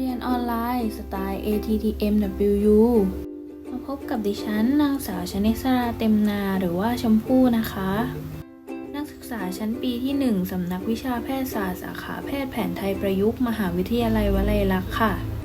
เรียนออนไลน์สไตล์ ATTMWU มาพบกับดิฉันนางสาวชนิสราเต็มนาหรือว่าชมพู่นะคะ นักศึกษาชั้นปีที่ 1 สำนักวิชาแพทยศาสตร์สาขาแพทย์แผนไทยประยุกต์ มหาวิทยาลัยวลัยลักษณ์ค่ะ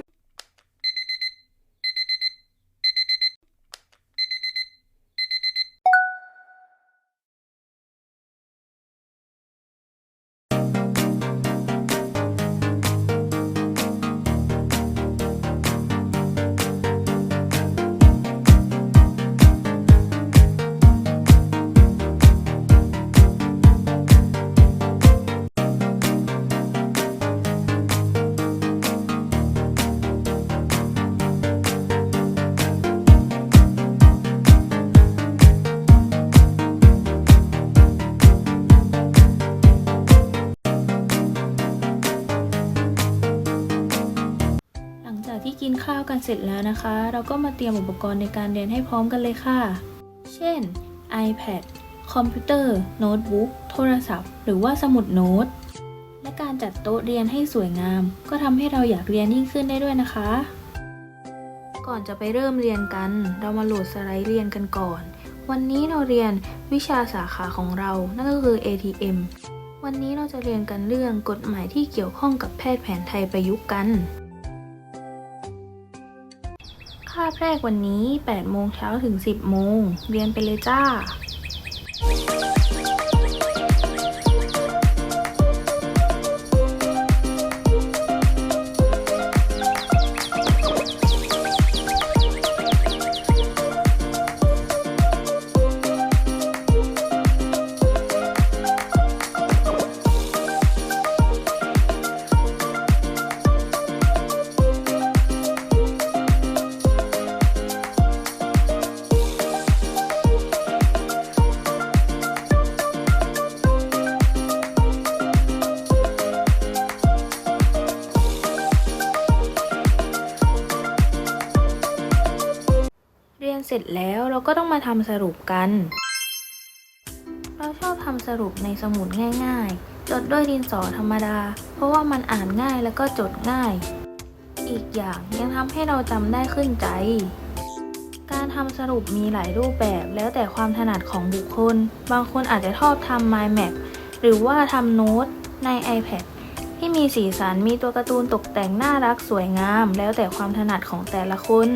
กินข้าวกันเสร็จแล้วนะคะ เราก็มาเตรียมอุปกรณ์ในการเรียนให้พร้อมกันเลยค่ะ เช่น iPad คอมพิวเตอร์ โน้ตบุ๊ก โทรศัพท์ หรือว่าสมุดโน้ต และการจัดโต๊ะเรียนให้สวยงาม ก็ทำให้เราอยากเรียนยิ่งขึ้นได้ด้วยนะคะ ก่อนจะไปเริ่มเรียนกัน เรามาโหลดสไลด์เรียนกันก่อน วันนี้เราเรียนวิชาสาขาของเรา นั่นก็คือ ATM วันนี้เราจะเรียนกันเรื่องกฎหมายที่เกี่ยวข้องกับแพทย์แผนไทยประยุกต์กันาพแรกวันนี้8โมงเช้าถึง 10โมงเรียนไปเลยจ้า เสร็จแล้วเราก็ต้องมาทำสรุปกัน เราชอบทำสรุปในสมุดง่ายๆ จดด้วยดินสอธรรมดา เพราะว่ามันอ่านง่ายแล้วก็จดง่าย อีกอย่างยังทำให้เราจำได้ขึ้นใจ การทำสรุปมีหลายรูปแบบแล้วแต่ความถนัดของบุคคล บางคนอาจจะชอบทำ mind map หรือว่าทำโน้ตใน iPad ที่มีสีสันมีตัวการ์ตูนตกแต่งน่ารักสวยงาม แล้วแต่ความถนัดของแต่ละคน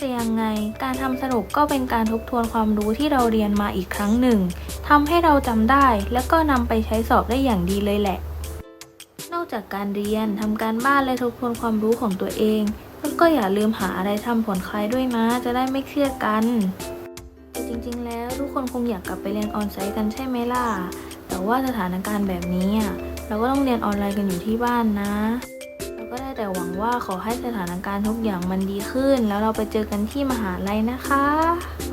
จะยังไง การทำสรุปก็เป็นการทบทวนความรู้ที่เราเรียนมาอีกครั้งหนึ่งทำให้เราจำได้ แล้วก็นำไปใช้สอบได้อย่างดีเลยแหละ นอกจากการเรียนทำการบ้านและทบทวนความรู้ของตัวเองแล้วก็อย่าลืมหาอะไรทำผ่อนคลายด้วยนะ จะได้ไม่เครียดกันแต่จริงๆ แล้วทุกคนคงอยากกลับไปเรียนออนไซต์กันใช่ไหมล่ะ แต่ว่าสถานการณ์แบบนี้อะเราก็ต้องเรียนออนไลน์กันอยู่ที่บ้านนะ ว่าขอให้สถานการณ์ทุกอย่างมันดีขึ้น แล้วเราไปเจอกันที่มหาลัยนะคะ